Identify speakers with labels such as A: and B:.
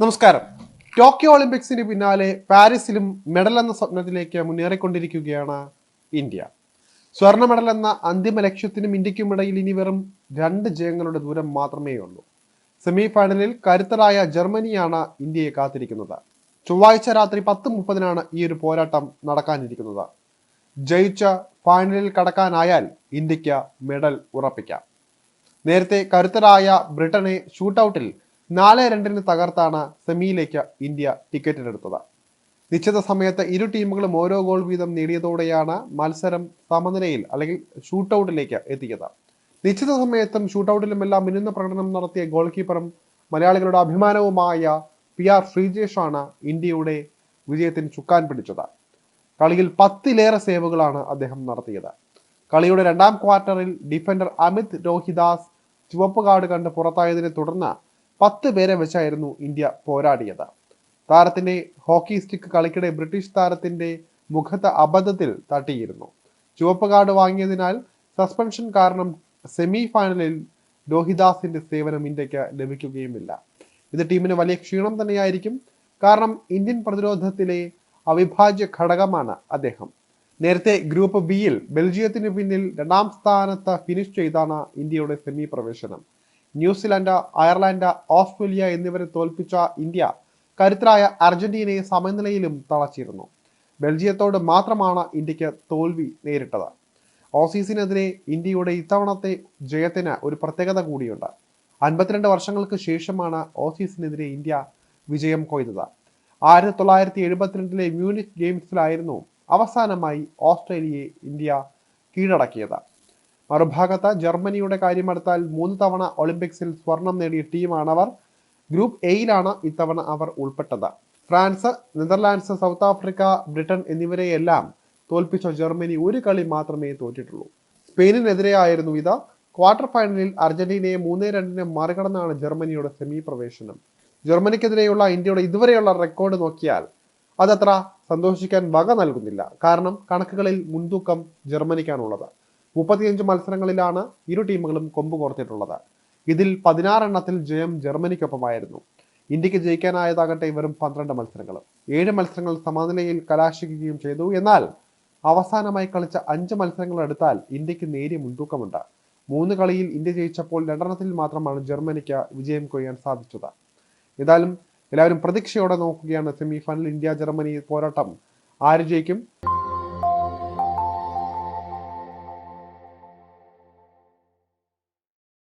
A: നമസ്കാരം. ടോക്കിയോ ഒളിമ്പിക്സിന് പിന്നാലെ പാരീസിലും മെഡൽ എന്ന സ്വപ്നത്തിലേക്ക് മുന്നേറിക്കൊണ്ടിരിക്കുകയാണ് ഇന്ത്യ. സ്വർണ മെഡൽ എന്ന അന്തിമ ലക്ഷ്യത്തിനും ഇന്ത്യക്കുമിടയിൽ ഇനി വെറും രണ്ട് ജയങ്ങളുടെ ദൂരം മാത്രമേ ഉള്ളൂ സെമി ഫൈനലിൽ കരുത്തരായ ജർമ്മനിയാണ് ഇന്ത്യയെ കാത്തിരിക്കുന്നത്. ചൊവ്വാഴ്ച രാത്രി പത്ത് മുപ്പതിനാണ് ഈ ഒരു പോരാട്ടം നടക്കാനിരിക്കുന്നത്. ജയിച്ച ഫൈനലിൽ കടക്കാനായാൽ ഇന്ത്യയ്ക്ക് മെഡൽ ഉറപ്പിക്കാം. നേരത്തെ കരുത്തരായ ബ്രിട്ടനെ ഷൂട്ടൌട്ടിൽ നാല് രണ്ടിന് തകർത്താണ് സെമിയിലേക്ക് ഇന്ത്യ ടിക്കറ്റ് എടുത്തത്. നിശ്ചിത സമയത്ത് ഇരു ടീമുകളും ഓരോ ഗോൾ വീതം നേടിയതോടെയാണ് മത്സരം സമനിലയിൽ അല്ലെങ്കിൽ ഷൂട്ടൗട്ടിലേക്ക് എത്തിയത്. നിശ്ചിത സമയത്തും ഷൂട്ടൌട്ടിലുമെല്ലാം മിന്നുന്ന പ്രകടനം നടത്തിയ ഗോൾ കീപ്പറും മലയാളികളുടെ അഭിമാനവുമായ പി ആർ ശ്രീജേഷാണ് ഇന്ത്യയുടെ വിജയത്തിന് ചുക്കാൻ പിടിച്ചത്. കളിയിൽ പത്തിലേറെ സേവുകളാണ് അദ്ദേഹം നടത്തിയത്. കളിയുടെ രണ്ടാം ക്വാർട്ടറിൽ ഡിഫൻഡർ അമിത് രോഹിദാസ് ചുവപ്പ് കാർഡ് കണ്ട് പുറത്തായതിനെ തുടർന്ന് പത്ത് പേരെ വെച്ചായിരുന്നു ഇന്ത്യ പോരാടിയത്. താരത്തിന്റെ ഹോക്കി സ്റ്റിക്ക് കളിക്കിടെ ബ്രിട്ടീഷ് താരത്തിന്റെ മുഖത്ത് അബദ്ധത്തിൽ തട്ടിയിരുന്നു. ചുവപ്പ് കാർഡ് വാങ്ങിയതിനാൽ സസ്പെൻഷൻ കാരണം സെമി ഫൈനലിൽ രോഹിദാസിന്റെ സേവനം ഇന്ത്യയ്ക്ക് ലഭിക്കുകയുമില്ല. ഇത് ടീമിന് വലിയ ക്ഷീണം തന്നെയായിരിക്കും. കാരണം ഇന്ത്യൻ പ്രതിരോധത്തിലെ അവിഭാജ്യ ഘടകമാണ് അദ്ദേഹം. നേരത്തെ ഗ്രൂപ്പ് ബിയിൽ ബെൽജിയത്തിന് പിന്നിൽ രണ്ടാം സ്ഥാനത്ത് ഫിനിഷ് ചെയ്താണ് ഇന്ത്യയുടെ സെമി പ്രവേശനം. ന്യൂസിലാൻഡ് അയർലൻഡ് ഓസ്ട്രേലിയ എന്നിവരെ തോൽപ്പിച്ച ഇന്ത്യ കരുത്തരായ അർജന്റീനയെ സമനിലയിലും തളച്ചിരുന്നു. ബെൽജിയത്തോട് മാത്രമാണ് ഇന്ത്യയ്ക്ക് തോൽവി നേരിട്ടത്. ഓസീസിനെതിരെ ഇന്ത്യയുടെ ഇത്തവണത്തെ ജയത്തിന് ഒരു പ്രത്യേകത കൂടിയുണ്ട്. അൻപത്തിരണ്ട് വർഷങ്ങൾക്ക് ശേഷമാണ് ഓസീസിനെതിരെ ഇന്ത്യ വിജയം കൊയ്തത്. ആയിരത്തി തൊള്ളായിരത്തി എഴുപത്തിരണ്ടിലെ മ്യൂണിക് ഗെയിംസിലായിരുന്നു അവസാനമായി ഓസ്ട്രേലിയയെ ഇന്ത്യ കീഴടക്കിയത്. മറുഭാഗത്ത് ജർമ്മനിയുടെ കാര്യമെടുത്താൽ മൂന്ന് തവണ ഒളിമ്പിക്സിൽ സ്വർണം നേടിയ ടീമാണവർ ഗ്രൂപ്പ് എയിലാണ് ഇത്തവണ അവർ ഉൾപ്പെട്ടത്. France Netherlands South Africa Britain എന്നിവരെയെല്ലാം തോൽപ്പിച്ച ജർമ്മനി ഒരു കളി മാത്രമേ തോറ്റിട്ടുള്ളൂ. സ്പെയിനിനെതിരെയായിരുന്നു ഇത്. ക്വാർട്ടർ ഫൈനലിൽ അർജന്റീനയെ മൂന്നേ രണ്ടിന് മറികടന്നാണ് ജർമ്മനിയുടെ സെമി പ്രവേശനം ജർമ്മനിക്കെതിരെയുള്ള ഇന്ത്യയുടെ ഇതുവരെയുള്ള റെക്കോർഡ് നോക്കിയാൽ അതത്ര സന്തോഷിക്കാൻ വക നൽകുന്നില്ല. കാരണം കണക്കുകളിൽ മുൻതൂക്കം ജർമ്മനിക്കാണുള്ളത്. മുപ്പത്തിയഞ്ച് മത്സരങ്ങളിലാണ് ഇരു ടീമുകളും കൊമ്പ് കോർത്തിട്ടുള്ളത്. ഇതിൽ പതിനാറെണ്ണത്തിൽ ജയം ജർമ്മനിക്കൊപ്പമായിരുന്നു. ഇന്ത്യയ്ക്ക് ജയിക്കാനായതാകട്ടെ വെറും പന്ത്രണ്ട് മത്സരങ്ങൾ ഏഴ് മത്സരങ്ങൾ സമനിലയിൽ കലാശിക്കുകയും ചെയ്തു. എന്നാൽ അവസാനമായി കളിച്ച അഞ്ച് മത്സരങ്ങൾ എടുത്താൽ ഇന്ത്യയ്ക്ക് നേരിയ മുൻതൂക്കമുണ്ട്. മൂന്ന് കളിയിൽ ഇന്ത്യ ജയിച്ചപ്പോൾ രണ്ടെണ്ണത്തിൽ മാത്രമാണ് ജർമ്മനിക്ക് വിജയം കൊയ്യാൻ സാധിച്ചത്. ഏതായാലും എല്ലാവരും പ്രതീക്ഷയോടെ നോക്കുകയാണ് സെമി ഫൈനൽ ഇന്ത്യ ജർമ്മനി പോരാട്ടം. ആര് ജയിക്കും?